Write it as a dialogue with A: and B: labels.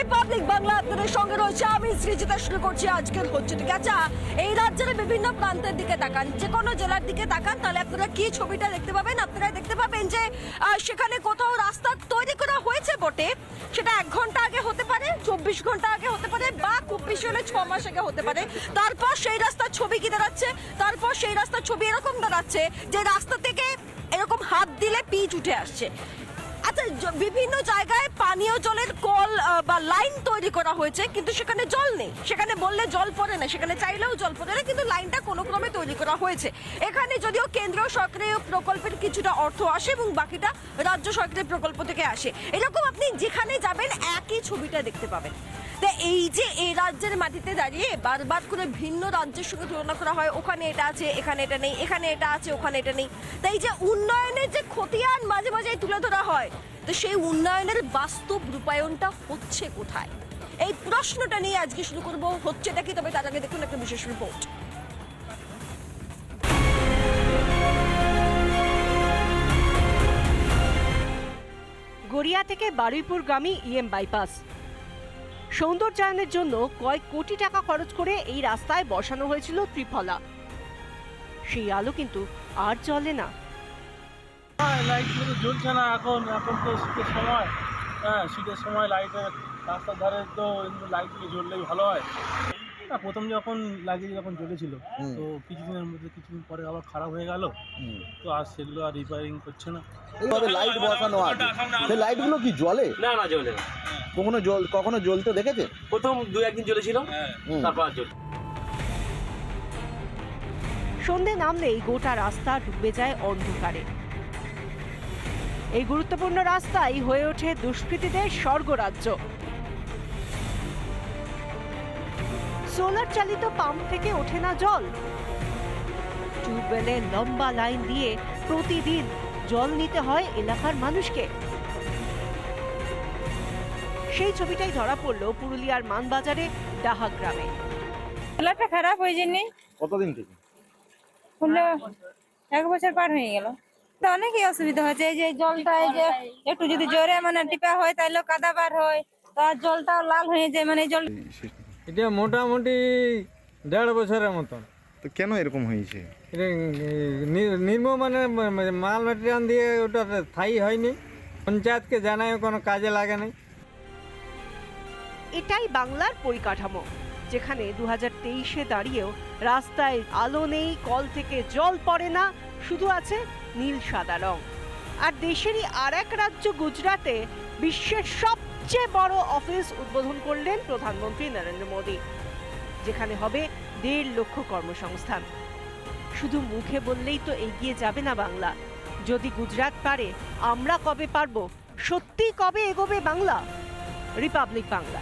A: Republic Bangla আপনাদের সঙ্গে রয়েছে। আমি সৃজিতা শুরু করছি আজকের হচ্ছে ঠিক আছে এই রাজ্যের বিভিন্ন প্রান্তের দিকে তাকান, যে কোনো জেলার দিকে তাকান, তাহলে আপনারা কি ছবিটা দেখতে পাবেন? আপনারা দেখতে পাবেন যে সেখানে কোথাও রাস্তা তৈরি করা হয়েছে বটে। সেটা এক ঘণ্টা আগে হতে পারে, চব্বিশ ঘণ্টা আগে হতে পারে, বা খুব বেশি হলে ছ মাস আগে হতে পারে। তারপর সেই রাস্তার ছবি কি দাঁড়াচ্ছে তারপর সেই রাস্তার ছবি এরকম দাঁড়াচ্ছে যে রাস্তা থেকে এরকম হাত দিলে পিচ উঠে আসছে। আচ্ছা বিভিন্ন জায়গায় পানীয় জলের কল বা লাইন তৈরি করা হয়েছে, কিন্তু সেখানে জল নেই। সেখানে বললে জল পড়ে না, সেখানে চাইলেও জল পড়ে না, কিন্তু লাইনটা কোনো ক্রমে তৈরি করা হয়েছে। এখানে যদিও কেন্দ্রীয় সরকারের প্রকল্পের কিছুটা অর্থ আসে এবং বাকিটা রাজ্য সরকারের প্রকল্প থেকে আসে। এরকম আপনি যেখানে যাবেন, একই ছবিটা দেখতে পাবেন। তা এই যে এই রাজ্যের মাটিতে দাঁড়িয়ে বারবার করে ভিন্ন রাজ্যের সঙ্গে তুলনা করা হয়, ওখানে এটা আছে, এখানে এটা নেই, এখানে এটা আছে, ওখানে এটা নেই। তাই যে উন্নয়নের যে খতিয়ান মাঝে মাঝে তুলে ধরা হয়, তো সেই উন্নয়নের বাস্তব রূপায়ণটা হচ্ছে কোথায়? এই প্রশ্নটা নিয়ে আজকে শুরু করব, হচ্ছেটা কি? তবে তার আগে দেখুন একটা বিশেষ রিপোর্ট
B: গড়িয়া থেকে বারুইপুর গ্রামে ইএম বাইপাস সৌন্দর্যায়নের জন্য কয়েক কোটি টাকা খরচ করে এই রাস্তায় বসানো হয়েছিল ত্রিফলা। সেই আলো কিন্তু আর চলে না।
C: হ্যাঁ জ্বলছে না এখন। এখন তো শীতের সময়। হ্যাঁ শীতের সময় লাইটের রাস্তার ধারে তো লাইট লাইটগুলো জ্বললেই ভালো হয়। না প্রথম যখন লাগিয়ে যখন জ্বলেছিল তো কিছুদিনের মধ্যে কিছুদিন পরে আবার খারাপ হয়ে গেল। তো আর সেগুলো আর রিপেয়ারিং করছে না।
D: এইভাবে লাইট বসানো আছে। সেই লাইটগুলো কি জ্বলে?
E: না না জ্বলে না।
D: কখনো জল কখনো জ্বলতে দেখেছে
E: প্রথম দু একদিন জ্বলেছিল তারপর আর জ্বল।
B: সন্ধে নামলেই গোটা রাস্তা ডুবে যায় অন্ধকারে। এই গুরুত্বপূর্ণ রাস্তাই হয়ে ওঠে দুষ্কৃতীদের স্বর্গরাজ্য। সোলার চালিত পাম্প থেকে ওঠে না জল। টিউবওয়েলে লম্বা লাইন দিয়ে প্রতিদিন জল নিতে হয় এলাকার মানুষকে। সেই ছবিটাই ধরা পড়ল পুরুলিয়ার মানবাজারে ডাহা গ্রামে।
F: সোলারটা খারাপ ওই জন্যে
D: কতদিন থেকে?
F: হলো এক বছর পার হয়ে গেল। তো অনেকই অসুবিধা হচ্ছে এই যে জলটা এই যে একটু যদি জোরে মানে টিপা হয় তাহলে কাদা বার হয়। তার জলটাও লাল হয়ে যায় মানে জল
G: এটা মোটামুটি দেড় বছরের মতন।
D: তো কেন এরকম হয়েছে?
G: এটা নি- নির্ম মানে মাল মেটেরিয়াল দিয়ে ওটা স্থায়ী হয়নি। পঞ্চায়েতকে জানায় কোনো কাজে লাগে নাই।
B: এটাই বাংলার পরিকাঠামো যেখানে দু হাজার তেইশে দাঁড়িয়েও রাস্তায় আলো নেই কল থেকে জল পড়ে না শুধু আছে নীল সাদা রং। আর দেশেরই আর এক রাজ্য গুজরাটে বিশ্বের সবচেয়ে বড় অফিস উদ্বোধন করলেন প্রধানমন্ত্রী নরেন্দ্র মোদী, যেখানে হবে দেড় লক্ষ কর্মসংস্থান। শুধু মুখে বললেই তো এগিয়ে যাবে না বাংলা। যদি গুজরাট পারে, আমরা কবে পারব? সত্যি কবে এগোবে বাংলা? রিপাবলিক বাংলা।